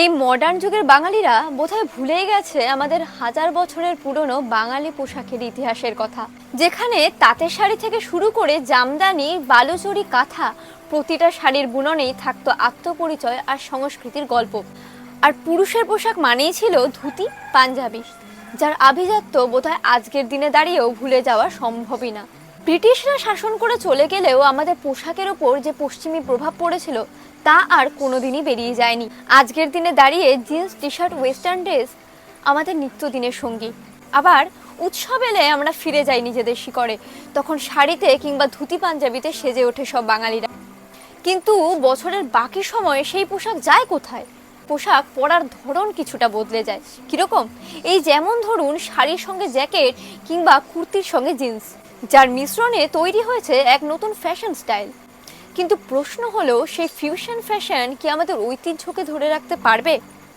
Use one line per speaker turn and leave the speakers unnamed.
এই মডার্ন যুগের বাঙালিরা বোধহয় ভুলেই গেছে আমাদের হাজার বছরের পুরনো বাঙালি পোশাকের ইতিহাসের কথা। যেখানে তাঁতের শাড়ি থেকে শুরু করে জামদানি, বালুচুরি, কাঁথা প্রতিটা শাড়ির বুননেই থাকতো আত্মপরিচয় আর সংস্কৃতির গল্প। আর পুরুষের পোশাক মানেই ছিল ধুতি, পাঞ্জাবি, যার আভিজাত্য বোধহয় আজকের দিনে দাঁড়িয়েও ভুলে যাওয়া সম্ভবই না। ব্রিটিশরা শাসন করে চলে গেলেও আমাদের পোশাকের ওপর যে পশ্চিমী প্রভাব পড়েছিল, তা আর কোনোদিনই বেরিয়ে যায়নি। আজকের দিনে দাঁড়িয়ে jeans T shirt western dress আমাদের নিত্যদিনের সঙ্গী। আবার উৎসব এলে আমরা ফিরে যাই নিজেদের শিকড়ে। তখন শাড়িতে কিংবা ধুতি পাঞ্জাবিতে সেজে ওঠে সব বাঙালিরা। কিন্তু বছরের বাকি সময়ে সেই পোশাক যায় কোথায়? পোশাক পরার ধরন কিছুটা বদলে যায়। কীরকম? এই যেমন ধরুন শাড়ির সঙ্গে জ্যাকেট কিংবা কুর্তির সঙ্গে জিন্স, যার মিশ্রণে তৈরি হয়েছে এক নতুন ফ্যাশন স্টাইল। কিন্তু প্রশ্ন হলো, সেই ফিউশন ফ্যাশন কি আমাদের ঐতিহ্যকে ধরে রাখতে পারবে?